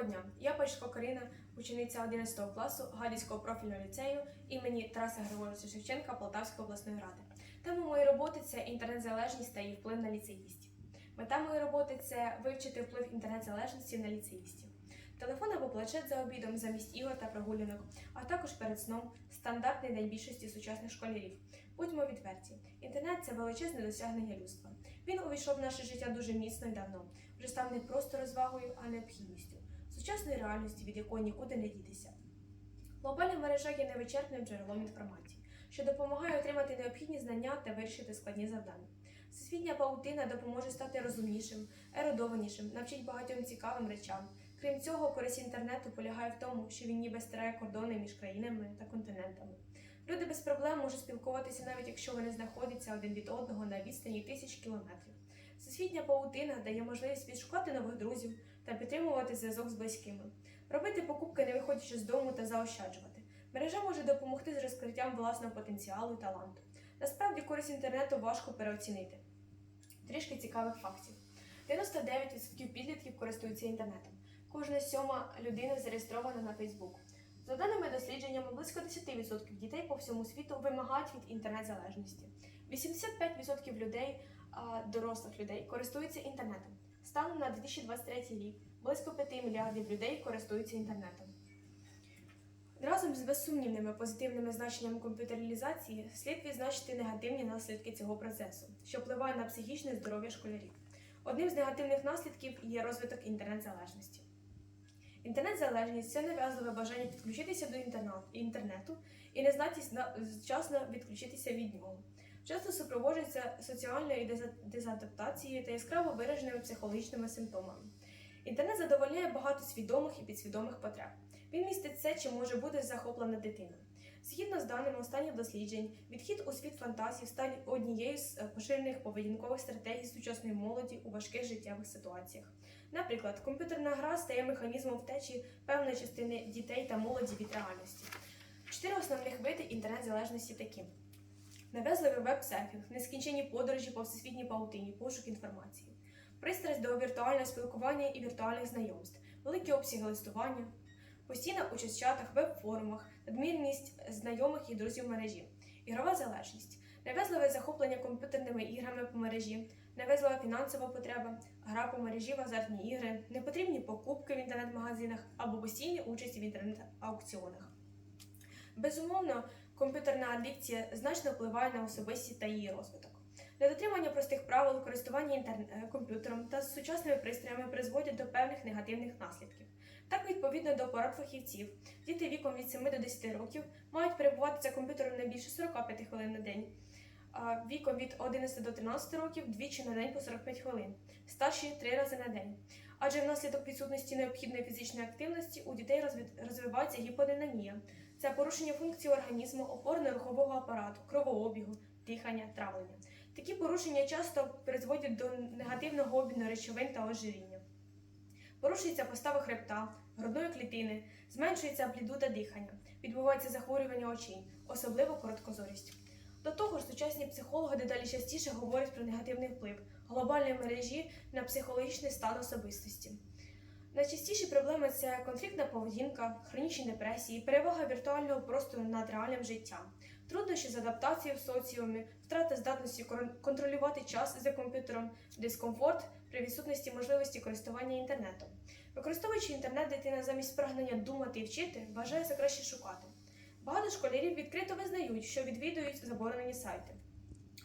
Доброго дня! Я Пачко Карина, учениця 11 класу Гадяцького профільного ліцею імені Тараса Григоровича Шевченка Полтавської обласної ради. Тема моєї роботи це інтернет-залежність та її вплив на ліцеїстів. Мета моєї роботи це вивчити вплив інтернет-залежності на ліцеїстів. Телефон або планшет за обідом замість ігор та прогулянок, а також перед сном стандартний день більшості сучасних школярів. Будьмо відверті, інтернет це величезне досягнення людства. Він увійшов в наше життя дуже міцно і давно, вже став не просто розвагою, а необхідністю сучасної реальності, від якої нікуди не дітися. Глобальна мережа є невичерпним джерелом інформації, що допомагає отримати необхідні знання та вирішити складні завдання. Всесвітня паутина допоможе стати розумнішим, ерудованішим, навчить багатьом цікавим речам. Крім цього, користь інтернету полягає в тому, що він ніби стирає кордони між країнами та континентами. Люди без проблем можуть спілкуватися, навіть якщо вони знаходяться один від одного на відстані тисяч кілометрів. Всесвітня паутина дає можливість відшукати нових друзів та підтримувати зв'язок з близькими, робити покупки, не виходячи з дому та заощаджувати. Мережа може допомогти з розкриттям власного потенціалу і таланту. Насправді користь інтернету важко переоцінити. Трішки цікавих фактів: 99% підлітків користуються інтернетом. Кожна сьома людина зареєстрована на Фейсбук. За даними дослідженнями, близько 10% дітей по всьому світу вимагають від інтернет-залежності. 85% людей, дорослих людей, користуються інтернетом. Станом на 2023 рік близько 5 мільярдів людей користуються інтернетом. Разом з безсумнівними позитивними значеннями комп'ютералізації слід відзначити негативні наслідки цього процесу, що впливає на психічне здоров'я школярів. Одним з негативних наслідків є розвиток інтернет-залежності. Інтернет-залежність це нав'язливе бажання підключитися до інтернету і нездатність на- вчасно відключитися від нього. Часто супроводжується соціальною дезадаптацією та яскраво вираженими психологічними симптомами. Інтернет задовольняє багато свідомих і підсвідомих потреб. Він містить все, чим може бути захоплена дитина. Згідно з даними останніх досліджень, відхід у світ фантазій став однією з е, поширених поведінкових стратегій сучасної молоді у важких життєвих ситуаціях. Наприклад, комп'ютерна гра стає механізмом втечі певної частини дітей та молоді від реальності. Чотири основних види інтернет-залежності такі: нав'язливий веб-серфінг, нескінченні подорожі по всесвітній паутині, пошук інформації, пристрасть до віртуального спілкування і віртуальних знайомств, великі обсяги листування, постійна участь в чатах, веб-форумах, надмірність знайомих і друзів в мережі, ігрова залежність, нав'язливе захоплення комп'ютерними іграми по мережі, нав'язлива фінансова потреба, гра по мережі в азартні ігри, непотрібні покупки в інтернет-магазинах або постійні участі в інтернет-аукціонах. Безумовно, комп'ютерна адикція значно впливає на особистість та її розвиток. Недотримання простих правил користування інтерне- е, комп'ютером та сучасними пристроями призводять до певних негативних наслідків. Так, відповідно до порад фахівців, діти віком від 7 до 10 років мають перебувати за комп'ютером не більше 45 хвилин на день, віком від 11 до 13 років двічі на день по 45 хвилин, старші три рази на день. Адже внаслідок відсутності необхідної фізичної активності у дітей розвивається гіподинамія. Це порушення функцій організму, опорно-рухового апарату, кровообігу, дихання, травлення. Такі порушення часто призводять до негативного обміну речовин та ожиріння. Порушується постава хребта, грудної клітини, зменшується амплітуда дихання, відбувається захворювання очей, особливо короткозорість. До того ж, сучасні психологи дедалі частіше говорять про негативний вплив глобальної мережі на психологічний стан особистості. Найчастіші проблеми це конфліктна поведінка, хронічні депресії, перевага віртуального простору над реальним життям, труднощі з адаптацією в соціумі, втрата здатності контролювати час за комп'ютером, дискомфорт при відсутності можливості користування інтернетом. Використовуючи інтернет, дитина замість прагнення думати і вчити, вважає за краще шукати. Багато школярів відкрито визнають, що відвідують заборонені сайти.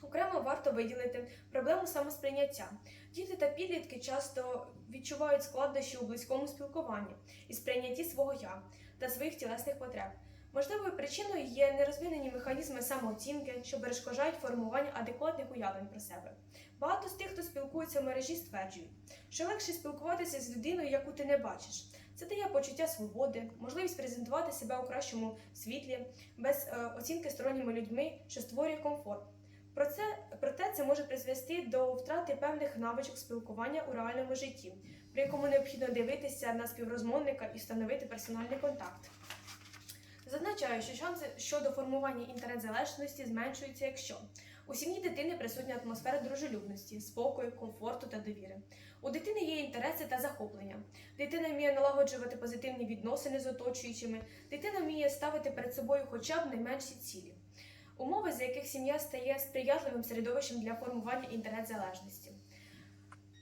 Окремо варто виділити проблему самосприйняття. Діти та підлітки часто відчувають складнощі у близькому спілкуванні і сприйнятті свого я та своїх тілесних потреб. Можливою причиною є нерозвинені механізми самооцінки, що перешкоджають формуванню адекватних уявлень про себе. Багато з тих, хто спілкується в мережі, стверджують, що легше спілкуватися з людиною, яку ти не бачиш. Це дає почуття свободи, можливість презентувати себе у кращому світлі, без е, оцінки сторонніми людьми, що створює комфорт. Про це, проте це може призвести до втрати певних навичок спілкування у реальному житті, при якому необхідно дивитися на співрозмовника і встановити персональний контакт. Зазначаю, що шанси щодо формування інтернет-залежності зменшуються, якщо У сім'ї дитини присутня атмосфера дружелюбності, спокою, комфорту та довіри. У дитини є інтереси та захоплення. Дитина вміє налагоджувати позитивні відносини з оточуючими. Дитина вміє ставити перед собою хоча б найменші цілі. Умови, за яких сім'я стає сприятливим середовищем для формування інтернет-залежності.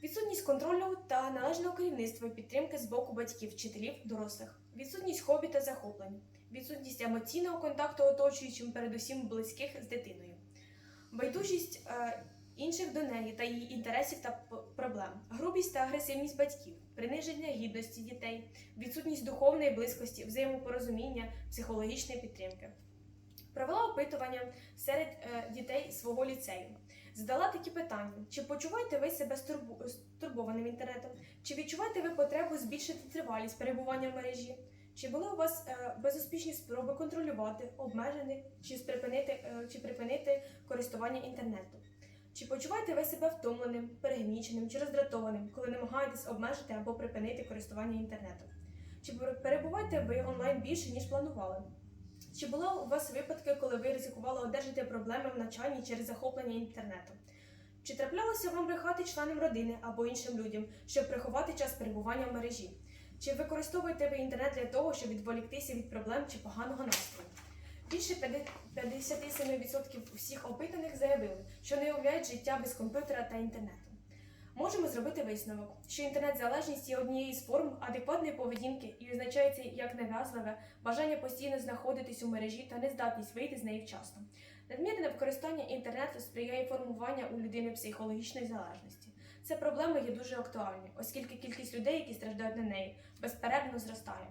Відсутність контролю та належного керівництва і підтримки з боку батьків, вчителів, дорослих, відсутність хобі та захоплень, відсутність емоційного контакту оточуючим, передусім близьких з дитиною, байдужість е, інших до неї та її інтересів та проблем, грубість та агресивність батьків, приниження гідності дітей, відсутність духовної близькості, взаємопорозуміння, психологічної підтримки. Провела опитування серед е, дітей свого ліцею. Задала такі питання: чи почуваєте ви себе стурбованим інтернетом? Чи відчуваєте ви потребу збільшити тривалість перебування в мережі? Чи були у вас е, безуспішні спроби контролювати, обмежити чи припинити, е, чи припинити користування інтернетом? Чи почуваєте ви себе втомленим, перегніченим чи роздратованим, коли намагаєтесь обмежити або припинити користування інтернетом? Чи перебуваєте ви онлайн більше, ніж планували? Чи були у вас випадки, коли ви ризикували одержати проблеми в навчанні через захоплення інтернетом? Чи траплялося вам брехати членам родини або іншим людям, щоб приховати час перебування в мережі? Чи використовуєте ви інтернет для того, щоб відволіктися від проблем чи поганого настрою? Більше 57% всіх опитаних заявили, що не уявляють життя без комп'ютера та інтернету. Можемо зробити висновок, що інтернет-залежність є однією з форм адекватної поведінки і визначається як нав'язливе бажання постійно знаходитись у мережі та нездатність вийти з неї вчасно. Надмірне використання інтернету сприяє формуванню у людини психологічної залежності. Ця проблема є дуже актуальною, оскільки кількість людей, які страждають на неї, безперервно зростає.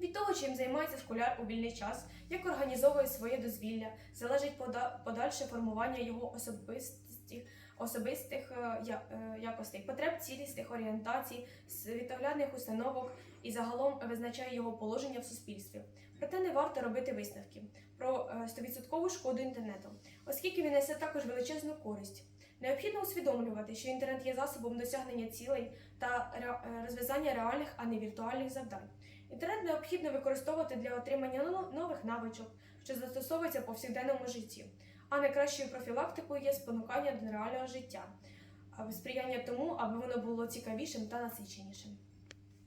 Від того, чим займається школяр у вільний час, як організовує своє дозвілля, залежить пода- подальше формування його особистості, особистих е, е, якостей, потреб цілісних орієнтацій, світоглядних установок і загалом визначає його положення в суспільстві. Проте не варто робити висновки про е, 100% шкоду інтернету, оскільки він несе також величезну користь. Необхідно усвідомлювати, що інтернет є засобом досягнення цілей та е, розв'язання реальних, а не віртуальних завдань. Інтернет необхідно використовувати для отримання нових навичок, що застосовуються в повсякденному житті. А найкращою профілактикою є спонукання до реального життя, сприяння тому, аби воно було цікавішим та насиченішим.